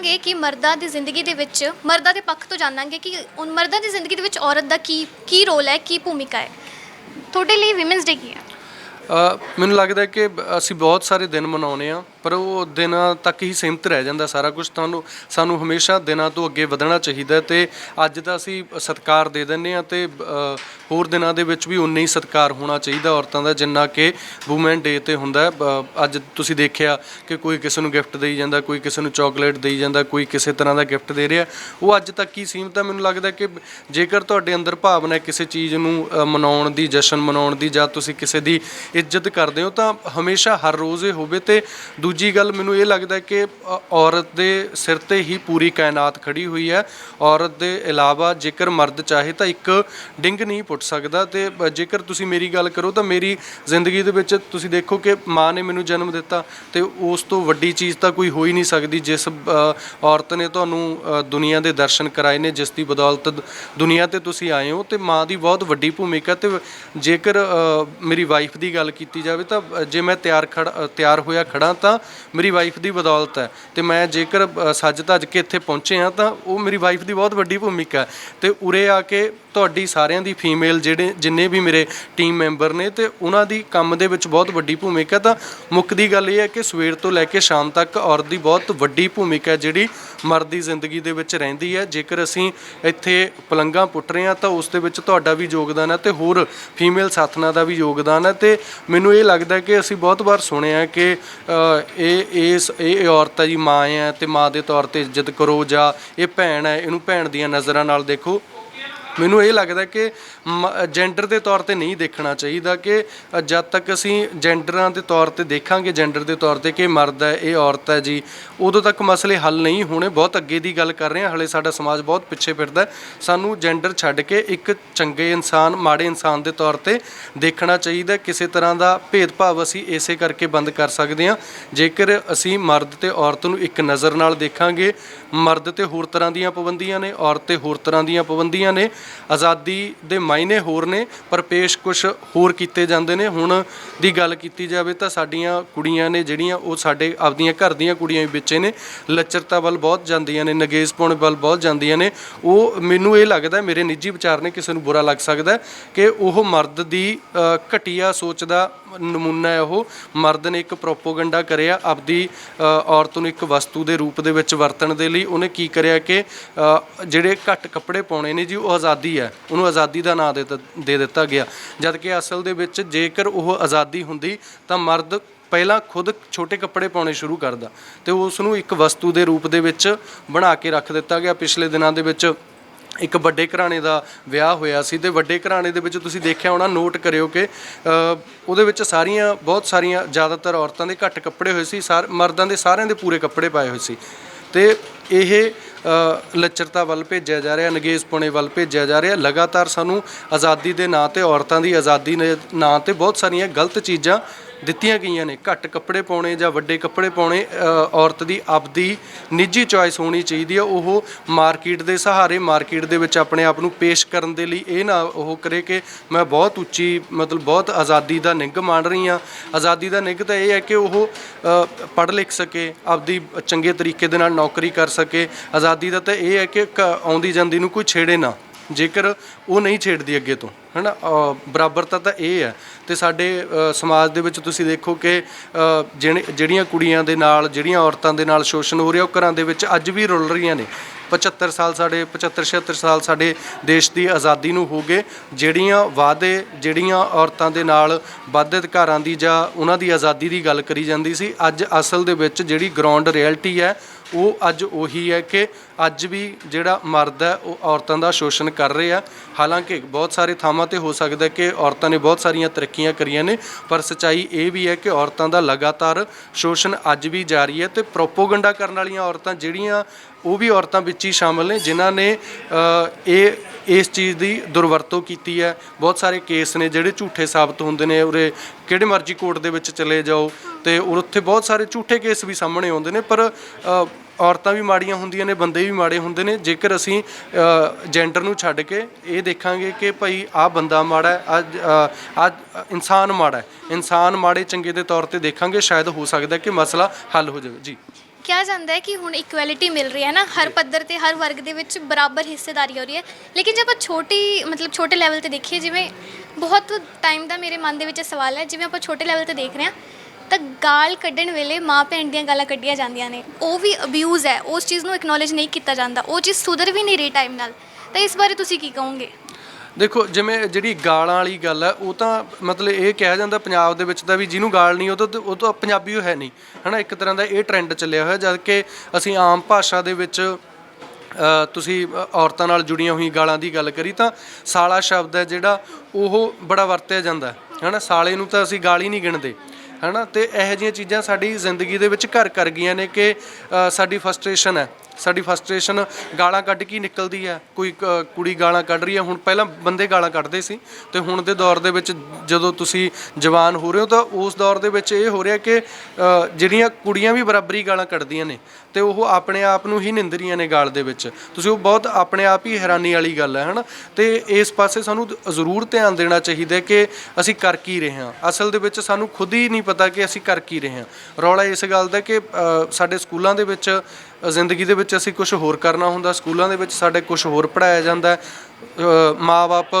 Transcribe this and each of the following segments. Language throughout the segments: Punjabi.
ਜਾਣਾਂਗੇ ਕਿ ਮਰਦਾਂ ਦੀ ਜ਼ਿੰਦਗੀ ਦੇ ਵਿੱਚ, ਮਰਦਾਂ ਦੇ ਪੱਖ ਤੋਂ ਜਾਣਾਂਗੇ ਕਿ ਉਨ ਮਰਦਾਂ ਦੀ ਜ਼ਿੰਦਗੀ ਦੇ ਵਿੱਚ ਔਰਤ ਦਾ ਕੀ ਕੀ ਰੋਲ ਹੈ, ਕੀ ਭੂਮਿਕਾ ਹੈ। ਤੁਹਾਡੇ ਲਈ ਵਿਮਨਸ ਡੇ ਕੀ ਹੈ? ਮੈਨੂੰ ਲੱਗਦਾ ਕਿ ਅਸੀਂ ਬਹੁਤ ਸਾਰੇ ਦਿਨ ਮਨਾਉਨੇ ਆ ਪਰ ਉਹ ਦਿਨਾਂ ਤੱਕ ਹੀ ਸੀਮਿਤ ਰਹਿ ਜਾਂਦਾ ਸਾਰਾ ਕੁਝ। ਤੁਹਾਨੂੰ, ਸਾਨੂੰ ਹਮੇਸ਼ਾ ਦਿਨਾਂ ਤੋਂ ਅੱਗੇ ਵਧਣਾ ਚਾਹੀਦਾ ਹੈ ਤੇ ਅੱਜ ਤਾਂ ਅਸੀਂ ਸਤਿਕਾਰ ਦੇ ਦਿੰਨੇ ਆ ਤੇ ਹੋਰ ਦਿਨਾਂ ਦੇ ਵਿੱਚ ਵੀ ਉਨਾ ਹੀ ਸਤਿਕਾਰ ਹੋਣਾ ਚਾਹੀਦਾ ਔਰਤਾਂ ਦਾ ਜਿੰਨਾ ਕਿ ਵੂਮਨ ਡੇ ਤੇ ਹੁੰਦਾ ਅੱਜ ਤੁਸੀਂ ਦੇਖਿਆ ਕਿ ਕੋਈ ਕਿਸੇ ਨੂੰ ਗਿਫਟ ਦੇਈ ਜਾਂਦਾ, ਕੋਈ ਕਿਸੇ ਨੂੰ ਚਾਕਲੇਟ ਦੇਈ ਜਾਂਦਾ, ਕੋਈ ਕਿਸੇ ਤਰ੍ਹਾਂ ਦਾ ਗਿਫਟ ਦੇ ਰਿਹਾ। ਉਹ ਅੱਜ ਤੱਕ ਹੀ ਸੀਮਿਤ ਹੈ। ਮੈਨੂੰ ਲੱਗਦਾ ਕਿ ਜੇਕਰ ਤੁਹਾਡੇ ਅੰਦਰ ਭਾਵਨਾ ਹੈ ਕਿਸੇ ਚੀਜ਼ ਨੂੰ ਮਨਾਉਣ ਦੀ, ਜਸ਼ਨ ਮਨਾਉਣ ਦੀ ਜਾਂ ਤੁਸੀਂ ਕਿਸੇ ਦੀ ਇੱਜ਼ਤ ਕਰਦੇ ਹੋ ਤਾਂ ਹਮੇਸ਼ਾ ਹਰ ਰੋਜ਼ ਇਹ ਹੋਵੇ ਤੇ ਦੂਜੀ ਗੱਲ ਮੈਨੂੰ ਇਹ ਲੱਗਦਾ ਕਿ ਔਰਤ ਦੇ ਸਿਰ ਤੇ ਹੀ ਪੂਰੀ ਕਾਇਨਾਤ ਖੜੀ ਹੋਈ ਹੈ। ਔਰਤ ਦੇ ਇਲਾਵਾ ਜੇਕਰ ਮਰਦ ਚਾਹੇ ਤਾਂ ਇੱਕ ਡਿੰਗ ਨਹੀਂ ਪੁੱਟ ਸਕਦਾ ਤੇ ਜੇਕਰ ਤੁਸੀਂ ਮੇਰੀ ਗੱਲ ਕਰੋ ਤਾਂ ਮੇਰੀ ਜ਼ਿੰਦਗੀ ਦੇ ਵਿੱਚ ਤੁਸੀਂ ਦੇਖੋ ਕਿ ਮਾਂ ਨੇ ਮੈਨੂੰ ਜਨਮ ਦਿੱਤਾ ਤੇ ਉਸ ਤੋਂ ਵੱਡੀ ਚੀਜ਼ ਤਾਂ ਕੋਈ ਹੋ ਹੀ ਨਹੀਂ ਸਕਦੀ ਜਿਸ ਔਰਤ ਨੇ ਤੁਹਾਨੂੰ ਦੁਨੀਆ ਦੇ ਦਰਸ਼ਨ ਕਰਾਏ ਨੇ, ਜਿਸ ਦੀ ਬਦੌਲਤ ਦੁਨੀਆ ਤੇ ਤੁਸੀਂ ਆਏ ਹੋ ਤੇ ਮਾਂ ਦੀ ਬਹੁਤ ਵੱਡੀ ਭੂਮਿਕਾ ਤੇ ਜੇਕਰ ਮੇਰੀ ਵਾਈਫ ਦੀ ਗੱਲ ਕੀਤੀ ਜਾਵੇ ਤਾਂ ਜੇ ਮੈਂ ਤਿਆਰ ਖੜ ਤਿਆਰ ਹੋਇਆ ਖੜਾ ਤਾਂ ਮੇਰੀ ਵਾਈਫ ਦੀ ਬਦੌਲਤ ਹੈ ਤੇ ਮੈਂ ਜੇਕਰ ਸੱਜ ਧੱਜ ਕੇ ਇੱਥੇ ਪਹੁੰਚੇ ਹਾਂ ਤਾਂ ਉਹ ਮੇਰੀ ਵਾਈਫ ਦੀ ਬਹੁਤ ਵੱਡੀ ਭੂਮਿਕਾ ਹੈ ਤੇ ਉਰੇ ਆ ਕੇ ਤੁਹਾਡੀ ਸਾਰਿਆਂ ਦੀ ਫੀਮੇਲ ਜਿਹੜੇ ਜਿੰਨੇ ਵੀ ਮੇਰੇ ਟੀਮ ਮੈਂਬਰ ਨੇ ਤੇ ਉਹਨਾਂ ਦੀ ਕੰਮ ਦੇ ਵਿੱਚ ਬਹੁਤ ਵੱਡੀ ਭੂਮਿਕਾ ਤਾਂ ਮੁੱਕਦੀ ਗੱਲ ਇਹ ਹੈ ਕਿ ਸਵੇਰ ਤੋਂ ਲੈ ਕੇ ਸ਼ਾਮ ਤੱਕ ਔਰਤ ਦੀ ਬਹੁਤ ਵੱਡੀ ਭੂਮਿਕਾ ਜਿਹੜੀ ਮਰਦ ਦੀ ਜ਼ਿੰਦਗੀ ਦੇ ਵਿੱਚ ਰਹਿੰਦੀ ਹੈ। ਜੇਕਰ ਅਸੀਂ ਇੱਥੇ ਪਲੰਘਾਂ ਪੁੱਟ ਰਹੇ ਹਾਂ ਤਾਂ ਉਸ ਦੇ ਵਿੱਚ ਤੁਹਾਡਾ ਵੀ ਯੋਗਦਾਨ ਹੈ ਤੇ ਹੋਰ ਫੀਮੇਲ ਸਾਥਣਾਂ ਦਾ ਵੀ ਯੋਗਦਾਨ ਹੈ ਤੇ ਮੈਨੂੰ ਇਹ ਲੱਗਦਾ ਕਿ ਅਸੀਂ ਬਹੁਤ ਵਾਰ ਸੁਣਿਆ ਕਿ ਇਹ ਇਸ ਇਹ ਔਰਤ ਹੈ ਜੀ, ਮਾਂ ਹੈ ਤੇ ਮਾਂ ਦੇ ਤੌਰ ਤੇ ਇੱਜ਼ਤ ਕਰੋ ਜਾਂ ਇਹ ਭੈਣ ਹੈ, ਇਹਨੂੰ ਭੈਣ ਦੀਆਂ ਨਜ਼ਰਾਂ ਨਾਲ ਦੇਖੋ। ਮੈਨੂੰ ਇਹ ਲੱਗਦਾ ਕਿ ਜੈਂਡਰ ਦੇ ਤੌਰ ਤੇ ਨਹੀਂ ਦੇਖਣਾ ਚਾਹੀਦਾ ਕਿ ਜਦ ਤੱਕ ਅਸੀਂ ਜੈਂਡਰਾਂ ਦੇ ਤੌਰ ਤੇ ਦੇਖਾਂਗੇ ਜੈਂਡਰ ਦੇ ਤੌਰ ਤੇ ਕਿ ਮਰਦ ਹੈ, ਇਹ ਔਰਤ ਹੈ ਜੀ, ਉਦੋਂ ਤੱਕ ਮਸਲੇ ਹੱਲ ਨਹੀਂ ਹੋਣੇ। ਬਹੁਤ ਅੱਗੇ ਦੀ ਗੱਲ ਕਰ ਰਹੇ ਹਾਂ, ਹਲੇ ਸਾਡਾ ਸਮਾਜ ਬਹੁਤ ਪਿੱਛੇ ਫਿਰਦਾ ਸਾਨੂੰ ਜੈਂਡਰ ਛੱਡ ਕੇ ਇੱਕ ਚੰਗੇ ਇਨਸਾਨ, ਮਾੜੇ ਇਨਸਾਨ ਦੇ ਤੌਰ ਤੇ ਦੇਖਣਾ ਚਾਹੀਦਾ ਕਿਸੇ ਤਰ੍ਹਾਂ ਦਾ ਭੇਦਭਾਵ ਅਸੀਂ ਇਸੇ ਕਰਕੇ ਬੰਦ ਕਰ ਸਕਦੇ ਹਾਂ। ਜੇਕਰ ਅਸੀਂ ਮਰਦ ਤੇ ਔਰਤ ਨੂੰ ਇੱਕ ਨਜ਼ਰ ਨਾਲ ਦੇਖਾਂਗੇ, ਮਰਦ ਤੇ ਹੋਰ ਤਰ੍ਹਾਂ ਦੀਆਂ ਪਾਬੰਦੀਆਂ ਨੇ, ਔਰਤ ਤੇ ਹੋਰ ਤਰ੍ਹਾਂ ਦੀਆਂ ਪਾਬੰਦੀਆਂ ਨੇ ਆਜ਼ਾਦੀ ਦੇ ਮਾਇਨੇ ਹੋਰ ਨੇ, ਪਰ ਪੇਸ਼ ਕੁਝ ਹੋਰ ਕੀਤੇ ਜਾਂਦੇ ਨੇ। ਹੁਣ ਦੀ ਗੱਲ ਕੀਤੀ ਜਾਵੇ ਤਾਂ ਸਾਡੀਆਂ ਕੁੜੀਆਂ ਨੇ ਜਿਹੜੀਆਂ, ਉਹ ਸਾਡੇ ਆਪਦੀਆਂ ਘਰ ਦੀਆਂ ਕੁੜੀਆਂ ਵੀ ਵਿੱਚੇ ਨੇ, ਲੱਚਰਤਾ ਵੱਲ ਬਹੁਤ ਜਾਂਦੀਆਂ ਨੇ, ਨਗੇਜ਼ ਪਾਉਣ ਵੱਲ ਬਹੁਤ ਜਾਂਦੀਆਂ ਨੇ। ਉਹ ਮੈਨੂੰ ਇਹ ਲੱਗਦਾ ਮੇਰੇ ਨਿੱਜੀ ਵਿਚਾਰ ਨੇ, ਕਿਸੇ ਨੂੰ ਬੁਰਾ ਲੱਗ ਸਕਦਾ ਕਿ ਉਹ ਮਰਦ ਦੀ ਘਟੀਆ ਸੋਚ ਦਾ ਨਮੂਨਾ ਹੈ ਉਹ। ਮਰਦ ਨੇ ਇੱਕ ਪ੍ਰੋਪੋਗੰਡਾ ਕਰਿਆ ਆਪਦੀ ਔਰਤ ਨੂੰ ਇੱਕ ਵਸਤੂ ਦੇ ਰੂਪ ਦੇ ਵਿੱਚ ਵਰਤਣ ਦੇ ਲਈ। ਉਹਨੇ ਕੀ ਕਰਿਆ ਕਿ ਜਿਹੜੇ ਘੱਟ ਕੱਪੜੇ ਪਾਉਣੇ ਨੇ ਜੀ, ਉਹ ਆਜ਼ਾਦੀ ਹੈ ਉਹਨੂੰ ਆਜ਼ਾਦੀ ਦਾ ਨਾਂ ਦੇ ਦਿੱਤਾ- ਦੇ ਦਿੱਤਾ ਗਿਆ। ਜਦ ਕਿ ਅਸਲ ਦੇ ਵਿੱਚ ਜੇਕਰ ਉਹ ਆਜ਼ਾਦੀ ਹੁੰਦੀ ਤਾਂ ਮਰਦ ਪਹਿਲਾਂ ਖੁਦ ਛੋਟੇ ਕੱਪੜੇ ਪਾਉਣੇ ਸ਼ੁਰੂ ਕਰਦਾ ਤੇ ਉਸ ਨੂੰ ਇੱਕ ਵਸਤੂ ਦੇ ਰੂਪ ਦੇ ਵਿੱਚ ਬਣਾ ਕੇ ਰੱਖ ਦਿੱਤਾ ਗਿਆ। ਪਿਛਲੇ ਦਿਨਾਂ ਦੇ ਵਿੱਚ ਇੱਕ ਵੱਡੇ ਘਰਾਣੇ ਦਾ ਵਿਆਹ ਹੋਇਆ ਸੀ ਤੇ ਵੱਡੇ ਘਰਾਣੇ ਦੇ ਵਿੱਚ ਤੁਸੀਂ ਦੇਖਿਆ ਹੋਣਾ ਨੋਟ ਕਰਿਓ ਕਿ ਅ, ਉਹਦੇ ਵਿੱਚ ਸਾਰੀਆਂ ਬਹੁਤ ਸਾਰੀਆਂ ਜ਼ਿਆਦਾਤਰ ਔਰਤਾਂ ਦੇ ਘੱਟ ਕੱਪੜੇ ਹੋਏ ਸੀ ਸਾਰ ਮਰਦਾਂ ਦੇ ਸਾਰਿਆਂ ਦੇ ਪੂਰੇ ਕੱਪੜੇ ਪਾਏ ਹੋਏ ਸੀ। ਤੇ ਇਹ ਲੱਚਰਤਾ ਵੱਲ ਭੇਜਿਆ ਜਾ ਰਿਹਾ ਨਗੇਜ਼ ਪੁਣੇ ਵੱਲ ਭੇਜਿਆ ਜਾ ਰਿਹਾ। ਲਗਾਤਾਰ ਸਾਨੂੰ ਆਜ਼ਾਦੀ ਦੇ ਨਾਂ ਤੇ ਔਰਤਾਂ ਦੀ ਆਜ਼ਾਦੀ ਦੇ ਨਾਂ ਤੇ ਬਹੁਤ ਸਾਰੀਆਂ ਗਲਤ ਚੀਜ਼ਾਂ ਦਿੱਤੀਆਂ ਗਈਆਂ ਨੇ। ਘੱਟ ਕੱਪੜੇ ਪਾਉਣੇ ਜਾਂ ਵੱਡੇ ਕੱਪੜੇ ਪਾਉਣੇ ਅ, ਔਰਤ ਦੀ ਆਪਦੀ ਨਿੱਜੀ ਚੋਇਸ ਹੋਣੀ ਚਾਹੀਦੀ ਹੈ ਉਹ ਮਾਰਕੀਟ ਦੇ ਸਹਾਰੇ ਮਾਰਕੀਟ ਦੇ ਵਿੱਚ ਆਪਣੇ ਆਪ ਨੂੰ ਪੇਸ਼ ਕਰਨ ਦੇ ਲਈ ਇਹ ਨਾ ਉਹ ਕਰੇ ਕਿ ਮੈਂ ਬਹੁਤ ਉੱਚੀ ਮਤਲਬ ਬਹੁਤ ਆਜ਼ਾਦੀ ਦਾ ਨਿੱਘ ਮਾਣ ਰਹੀ ਹਾਂ। ਆਜ਼ਾਦੀ ਦਾ ਨਿੱਘ ਤਾਂ ਇਹ ਹੈ ਕਿ ਉਹ ਪੜ੍ਹ ਲਿਖ ਸਕੇ ਆਪਦੀ ਚੰਗੇ ਤਰੀਕੇ ਦੇ ਨਾਲ ਨੌਕਰੀ ਕਰ ਸਕੇ। ਆਜ਼ਾਦੀ ਦਾ ਤਾਂ ਇਹ ਹੈ ਕਿ ਕ- ਆਉਂਦੀ ਜਾਂਦੀ ਨੂੰ ਕੋਈ ਛੇੜੇ ਨਾ। ਜੇਕਰ ਉਹ ਨਹੀਂ ਛੇੜਦੀ ਅੱਗੇ ਤੋਂ ਹੈਨਾ? ਅ, ਬਰਾਬਰਤਾ ਤਾਂ ਇਹ ਹੈ। ਤੇ ਸਾਡੇ ਸਮਾਜ ਦੇ ਵਿੱਚ ਤੁਸੀਂ ਦੇਖੋ ਕਿ ਜਿਹੜੇ- ਜਿਹੜੀਆਂ ਕੁੜੀਆਂ ਦੇ ਨਾਲ ਜਿਹੜੀਆਂ ਔਰਤਾਂ ਦੇ ਨਾਲ ਸ਼ੋਸ਼ਣ ਹੋ ਰਿਹਾ ਉਹ ਘਰਾਂ ਦੇ ਵਿੱਚ ਅੱਜ ਵੀ ਰੁਲ ਰਹੀਆਂ ਨੇ। 75 ਸਾਲ ਸਾਡੇ 75 76 ਸਾਲ ਸਾਡੇ ਦੇਸ਼ ਦੀ ਆਜ਼ਾਦੀ ਨੂੰ ਹੋ ਗਏ ਜਿਹੜੀਆਂ ਵਾਅਦੇ ਜਿਹੜੀਆਂ ਔਰਤਾਂ ਦੇ ਨਾਲ ਵੱਧ ਅਧਿਕਾਰਾਂ ਦੀ ਜਾਂ ਉਹਨਾਂ ਦੀ ਆਜ਼ਾਦੀ ਦੀ ਗੱਲ ਕਰੀ ਜਾਂਦੀ ਸੀ ਅੱਜ ਅਸਲ ਦੇ ਵਿੱਚ ਜਿਹੜੀ ਗਰਾਊਂਡ ਰਿਐਲਿਟੀ ਹੈ ਉਹ ਅੱਜ ਉਹੀ ਹੈ ਕਿ ਅੱਜ ਵੀ ਜਿਹੜਾ ਮਰਦ ਹੈ, ਉਹ ਔਰਤਾਂ ਦਾ ਸ਼ੋਸ਼ਣ ਕਰ ਰਿਹਾ। ਹਾਲਾਂਕਿ ਬਹੁਤ ਸਾਰੇ ਥਾਵਾਂ ਤੇ ਹੋ ਸਕਦਾ ਕਿ ਔਰਤਾਂ ਨੇ ਬਹੁਤ ਸਾਰੀਆਂ ਤਰੱਕੀਆਂ ਕਰੀਆਂ ਨੇ, ਪਰ ਸਚਾਈ ਇਹ ਵੀ ਹੈ ਕਿ ਔਰਤਾਂ ਦਾ ਲਗਾਤਾਰ ਸ਼ੋਸ਼ਣ ਅੱਜ ਵੀ ਜਾਰੀ ਹੈ ਤੇ ਪ੍ਰੋਪੋਗੰਡਾ ਕਰਨ ਵਾਲੀਆਂ ਔਰਤਾਂ ਜਿਹੜੀਆਂ ਉਹ ਵੀ ਔਰਤਾਂ ਵਿੱਚ ਹੀ ਸ਼ਾਮਲ ਨੇ, ਜਿਨ੍ਹਾਂ ਨੇ ਇਹ, ਇਸ ਚੀਜ਼ ਦੀ ਦੁਰਵਰਤੋਂ ਕੀਤੀ ਹੈ। ਬਹੁਤ ਸਾਰੇ ਕੇਸ ਨੇ ਜਿਹੜੇ ਝੂਠੇ ਸਾਬਤ ਹੁੰਦੇ ਨੇ, ਉਰੇ ਕਿਹੜੇ ਮਰਜ਼ੀ ਕੋਰਟ ਦੇ ਵਿੱਚ ਚਲੇ ਜਾਓ ਤੇ ਉਰ ਉੱਥੇ ਬਹੁਤ ਸਾਰੇ ਝੂਠੇ ਕੇਸ ਵੀ ਸਾਹਮਣੇ ਆਉਂਦੇ ਨੇ, ਪਰ ਔਰਤਾਂ ਵੀ ਮਾੜੀਆਂ ਹੁੰਦੀਆਂ ਨੇ, ਬੰਦੇ ਵੀ ਮਾੜੇ ਹੁੰਦੇ ਨੇ। ਜੇਕਰ ਅਸੀਂ ਜੈਂਡਰ ਨੂੰ ਛੱਡ ਕੇ ਇਹ ਦੇਖਾਂਗੇ ਕਿ ਭਾਈ ਆਹ ਬੰਦਾ ਮਾੜਾ ਹੈ, ਅੱਜ ਅੱਜ ਇਨਸਾਨ ਮਾੜਾ ਹੈ। ਇਨਸਾਨ ਮਾੜੇ ਚੰਗੇ ਦੇ ਤੌਰ ਤੇ ਦੇਖਾਂਗੇ, ਸ਼ਾਇਦ ਹੋ ਸਕਦਾ ਕਿ ਮਸਲਾ ਹੱਲ ਹੋ ਜਾਵੇ। ਜੀ। ਕਿਹਾ ਜਾਂਦਾ ਹੈ ਕਿ ਹੁਣ ਇਕੁਐਲਿਟੀ ਮਿਲ ਰਹੀ ਹੈ ਨਾ, ਹਰ ਪੱਧਰ ਤੇ, ਹਰ ਵਰਗ ਦੇ ਵਿੱਚ ਬਰਾਬਰ ਹਿੱਸੇਦਾਰੀ ਹੋ ਰਹੀ ਹੈ। ਲੇਕਿਨ ਜੇ ਆਪਾਂ ਛੋਟੀ, ਮਤਲਬ ਛੋਟੇ ਲੈਵਲ ਤੇ ਦੇਖੀਏ, ਜਿਵੇਂ ਬਹੁਤ ਟਾਈਮ ਦਾ ਮੇਰੇ ਮਨ ਦੇ ਵਿੱਚ ਇਹ ਸਵਾਲ ਹੈ, ਜਿਵੇਂ ਆਪਾਂ ਛੋਟੇ ਲੈਵਲ ਤੇ ਦੇਖ ਰਹੇ ਹਾਂ, ਤਾਂ ਗਾਲ ਕੱਢਣ ਵੇਲੇ ਮਾਂ ਭੈਣ ਦੀਆਂ ਗਾਲਾਂ ਕੱਢੀਆਂ ਜਾਂਦੀਆਂ ਨੇ। ਉਹ ਵੀ ਅਬਿਊਜ਼ ਹੈ, ਉਸ ਚੀਜ਼ ਨੂੰ ਐਕਨੋਲੇਜ ਨਹੀਂ ਕੀਤਾ ਜਾਂਦਾ, ਉਹ ਚੀਜ਼ ਸੁਧਰ ਵੀ ਨਹੀਂ ਰਹੀ ਟਾਈਮ ਨਾਲ। ਤਾਂ ਇਸ ਬਾਰੇ ਤੁਸੀਂ ਕੀ ਕਹੋਗੇ? ਦੇਖੋ, ਜਿਵੇਂ ਜਿਹੜੀ ਗਾਲਾਂ ਵਾਲੀ ਗੱਲ ਹੈ ਉਹ ਤਾਂ ਮਤਲਬ ਇਹ ਕਿਹਾ ਜਾਂਦਾ ਪੰਜਾਬ ਦੇ ਵਿੱਚ ਤਾਂ ਵੀ ਜਿਹਨੂੰ ਗਾਲ ਨਹੀਂ, ਉਹ ਤਾਂ ਉਹ ਤਾਂ ਪੰਜਾਬੀ ਉਹ ਹੈ ਨਹੀਂ। ਹਨਾ, ਇੱਕ ਤਰ੍ਹਾਂ ਦਾ ਇਹ ਟ੍ਰੈਂਡ ਚੱਲਿਆ ਹੋਇਆ, ਜਦ ਕਿ ਅਸੀਂ ਆਮ ਭਾਸ਼ਾ ਦੇ ਵਿੱਚ ਤੁਸੀਂ ਔਰਤਾਂ ਨਾਲ ਜੁੜੀਆਂ ਹੋਈਆਂ ਗਾਲਾਂ ਦੀ ਗੱਲ ਕਰੀ, ਤਾਂ ਸਾਲਾ ਸ਼ਬਦ ਹੈ ਜਿਹੜਾ ਉਹ ਬੜਾ ਵਰਤਿਆ ਜਾਂਦਾ ਹੈ। ਹਨਾ, ਸਾਲੇ ਨੂੰ ਤਾਂ ਅਸੀਂ ਗਾਲ ਹੀ ਨਹੀਂ ਗਿਣਦੇ। ਹਨਾ, ਤੇ ਇਹੋ ਜਿਹੀਆਂ ਚੀਜ਼ਾਂ ਸਾਡੀ ਜ਼ਿੰਦਗੀ ਦੇ ਵਿੱਚ ਘਰ ਕਰ ਗਈਆਂ ਨੇ ਕਿ ਸਾਡੀ ਫਰਸਟ੍ਰੇਸ਼ਨ ਹੈ। ਸਾਡੀ ਫਰਸਟ੍ਰੇਸ਼ਨ ਗਾਲਾਂ ਕੱਢ ਕੇ ਨਿਕਲਦੀ ਹੈ। ਕੋਈ ਕ- ਕੁੜੀ ਗਾਲਾਂ ਕੱਢ ਰਹੀ ਹੈ। ਹੁਣ ਪਹਿਲਾਂ ਬੰਦੇ ਗਾਲਾਂ ਕੱਢਦੇ ਸੀ। ਤੇ ਹੁਣ ਦੇ ਦੌਰ ਦੇ ਵਿੱਚ ਜਦੋਂ ਤੁਸੀਂ ਜਵਾਨ ਹੋ ਰਹੇ ਹੋ ਤਾਂ ਉਸ ਦੌਰ ਦੇ ਵਿੱਚ ਇਹ ਹੋ ਰਿਹਾ ਕਿ ਜਿਹੜੀਆਂ ਕੁੜੀਆਂ ਵੀ ਬਰਾਬਰੀ ਗਾਲਾਂ ਕੱਢਦੀਆਂ ਨੇ ਤੇ ਉਹ ਆਪਣੇ ਆਪ ਨੂੰ ਹੀ ਨਿੰਦਰੀਆਂ ਨੇ ਗਾਲ ਦੇ ਵਿੱਚ। ਤੁਸੀਂ ਉਹ ਬਹੁਤ ਆਪਣੇ ਆਪ ਹੀ ਹੈਰਾਨੀ ਵਾਲੀ ਗੱਲ ਹੈ, ਹਨਾ? ਤੇ ਇਸ ਪਾਸੇ ਸਾਨੂੰ ਜ਼ਰੂਰ ਧਿਆਨ ਦੇਣਾ ਚਾਹੀਦਾ ਕਿ ਅਸੀਂ ਕਰ ਕੀ ਰਹੇ ਹਾਂ। ਅਸਲ ਦੇ ਵਿੱਚ ਸਾਨੂੰ ਖੁਦ ਹੀ ਨਹੀਂ ਪਤਾ ਕਿ ਅਸੀਂ ਕਰ ਕੀ ਰਹੇ ਹਾਂ। ਰੌਲਾ ਇਸ ਗੱਲ ਦਾ ਕਿ ਸਾਡੇ ਸਕੂਲਾਂ ਦੇ ਵਿੱਚ ਜ਼ਿੰਦਗੀ ਦੇ ਵਿੱਚ ਅਸੀਂ ਕੁਝ ਹੋਰ ਕਰਨਾ ਹੁੰਦਾ, ਸਕੂਲਾਂ ਦੇ ਵਿੱਚ ਸਾਡੇ ਕੁਝ ਹੋਰ ਪੜ੍ਹਾਇਆ ਜਾਂਦਾ ਮਾਂ-ਬਾਪ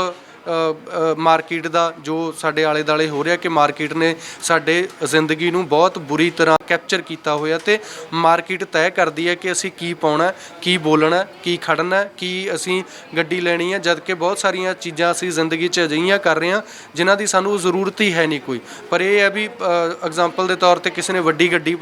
ਮਾਰਕੀਟ ਦਾ ਜੋ ਸਾਡੇ ਆਲੇ ਦਾਲੇ ਹੋ ਰਿਹਾ ਕਿ ਮਾਰਕੀਟ ਨੇ ਸਾਡੇ ਜ਼ਿੰਦਗੀ ਨੂੰ ਬਹੁਤ ਬੁਰੀ ਤਰ੍ਹਾਂ ਕੈਪਚਰ ਕੀਤਾ ਹੋਇਆ ਤੇ ਮਾਰਕੀਟ ਤੈਅ ਕਰਦੀ ਹੈ ਕਿ ਅਸੀਂ ਕੀ ਪਾਉਣਾ, ਕੀ ਬੋਲਣਾ, ਕੀ ਖੜਨਾ, ਕੀ ਅਸੀਂ ਗੱਡੀ ਲੈਣੀ ਹੈ ਜਦ ਕਿ ਬਹੁਤ ਸਾਰੀਆਂ ਚੀਜ਼ਾਂ ਅਸੀਂ ਜ਼ਿੰਦਗੀ 'ਚ ਅਜਿਹੀਆਂ ਕਰ ਰਹੇ ਹਾਂ, ਜਿਨ੍ਹਾਂ ਦੀ ਸਾਨੂੰ ਜ਼ਰੂਰਤ ਹੀ ਹੈ ਨਹੀਂ ਕੋਈ। ਪਰ ਇਹ ਹੈ ਵੀ ਐਗਜ਼ਾਮਪਲ ਦੇ ਤੌਰ ਤੇ ਕਿਸੇ ਨੇ ਵੱਡੀ ਗੱਡੀ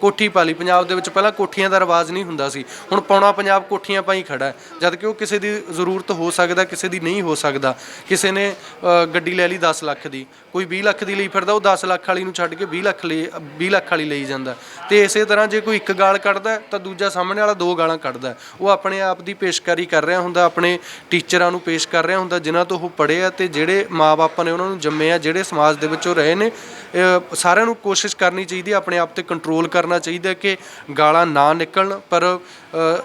ਕੋਠੀ ਪਾ ਲਈ। ਪੰਜਾਬ ਦੇ ਵਿੱਚ ਪਹਿਲਾਂ ਕੋਠੀਆਂ ਦਾ ਰਿਵਾਜ ਨਹੀਂ ਹੁੰਦਾ ਸੀ। ਹੁਣ ਪੌਣਾ ਪੰਜਾਬ ਕੋਠੀਆਂ ਪਾਈ ਖੜਾ ਹੈ ਜਦ ਕਿ ਉਹ ਕਿਸੇ ਦੀ ਜ਼ਰੂਰਤ ਹੋ ਸਕਦਾ, ਕਿਸੇ ਦੀ ਨਹੀਂ ਹੋ ਸਕਦਾ। ਕਿਸੇ ਨੇ ਅ, ਗੱਡੀ ਲੈ ਲਈ 10 ਲੱਖ ਦੀ ਕੋਈ 20 ਲੱਖ ਦੀ ਲਈ ਫਿਰਦਾ ਉਹ 10 ਲੱਖ ਵਾਲੀ ਨੂੰ ਛੱਡ ਕੇ 20 ਲੱਖ ਲਈ 20 ਲੱਖ ਵਾਲੀ ਲਈ ਜਾਂਦਾ ਤੇ ਇਸੇ ਤਰ੍ਹਾਂ ਜੇ ਕੋਈ ਇੱਕ ਗਾਲ ਕੱਢਦਾ ਹੈ, ਤਾਂ ਦੂਜਾ ਸਾਹਮਣੇ ਵਾਲਾ ਦੋ ਗਾਲਾਂ ਕੱਢਦਾ ਹੈ। ਉਹ ਆਪਣੇ ਆਪ ਦੀ ਪੇਸ਼ਕਾਰੀ ਕਰ ਰਿਹਾ ਹੁੰਦਾ ਆਪਣੇ ਟੀਚਰਾਂ ਨੂੰ ਪੇਸ਼ ਕਰ ਰਿਹਾ ਹੁੰਦਾ ਜਿਨ੍ਹਾਂ ਤੋਂ ਉਹ ਪੜ੍ਹੇ ਆ ਤੇ ਜਿਹੜੇ ਮਾਪੇ ਨੇ ਉਹਨਾਂ ਨੂੰ ਜੰਮੇ ਆ ਜਿਹੜੇ ਸਮਾਜ ਦੇ ਵਿੱਚ ਉਹ ਰਹੇ ਨੇ ਅ, ਸਾਰਿਆਂ ਨੂੰ ਕੋਸ਼ਿਸ਼ ਕਰਨੀ ਚਾਹੀਦੀ ਹੈ ਆਪਣੇ ਆਪ ਤੇ ਕੰਟਰੋਲ ਕਰਨਾ ਚਾਹੀਦਾ ਹੈ ਕਿ ਗਾਲਾਂ ਨਾ ਨਿਕਲਣ ਪਰ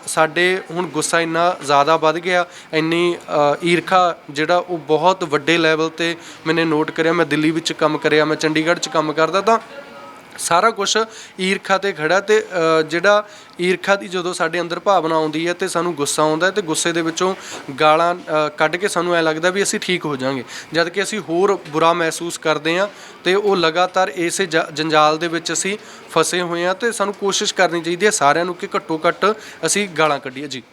ਸਾਡੇ ਹੁਣ ਗੁੱਸਾ ਇੰਨਾ ਜ਼ਿਆਦਾ ਵੱਧ ਗਿਆ, ਇੰਨੀ ਈਰਖਾ ਜਿਹੜਾ ਉਹ ਬਹੁਤ ਵੱਡੇ ਲੈਵਲ ਤੇ ਮੈਨੇ ਨੋਟ ਕਰਿਆ, ਮੈਂ ਦਿੱਲੀ ਵਿੱਚ ਕੰਮ ਕਰਿਆ, ਮੈਂ ਚੰਡੀਗੜ੍ਹ 'ਚ ਕੰਮ ਕਰਦਾ ਤਾਂ ਸਾਰਾ ਕੁਝ ਈਰਖਾ ਤੇ ਖੜਾ ਤੇ ਜਿਹੜਾ ਈਰਖਾ ਦੀ ਜਦੋਂ ਸਾਡੇ ਅੰਦਰ ਭਾਵਨਾ ਆਉਂਦੀ ਹੈ ਤੇ ਸਾਨੂੰ ਗੁੱਸਾ ਆਉਂਦਾ ਹੈ ਤੇ ਗੁੱਸੇ ਦੇ ਵਿੱਚੋਂ ਗਾਲਾਂ ਕੱਢ ਕੇ ਸਾਨੂੰ ਐ ਲੱਗਦਾ ਵੀ ਅਸੀਂ ਠੀਕ ਹੋ ਜਾਾਂਗੇ। ਜਦ ਕਿ ਅਸੀਂ ਹੋਰ ਬੁਰਾ ਮਹਿਸੂਸ ਕਰਦੇ ਹਾਂ ਤੇ ਉਹ ਲਗਾਤਾਰ ਇਸੇ ਜ- ਜੰਜਾਲ ਦੇ ਵਿੱਚ ਅਸੀਂ ਫਸੇ ਹੋਏ ਹਾਂ ਤੇ ਸਾਨੂੰ ਕੋਸ਼ਿਸ਼ ਕਰਨੀ ਚਾਹੀਦੀ ਹੈ ਸਾਰਿਆਂ ਨੂੰ ਕਿ ਘੱਟੋ ਘੱਟ ਅਸੀਂ ਗਾਲਾਂ ਕੱਢੀਏ। ਜੀ।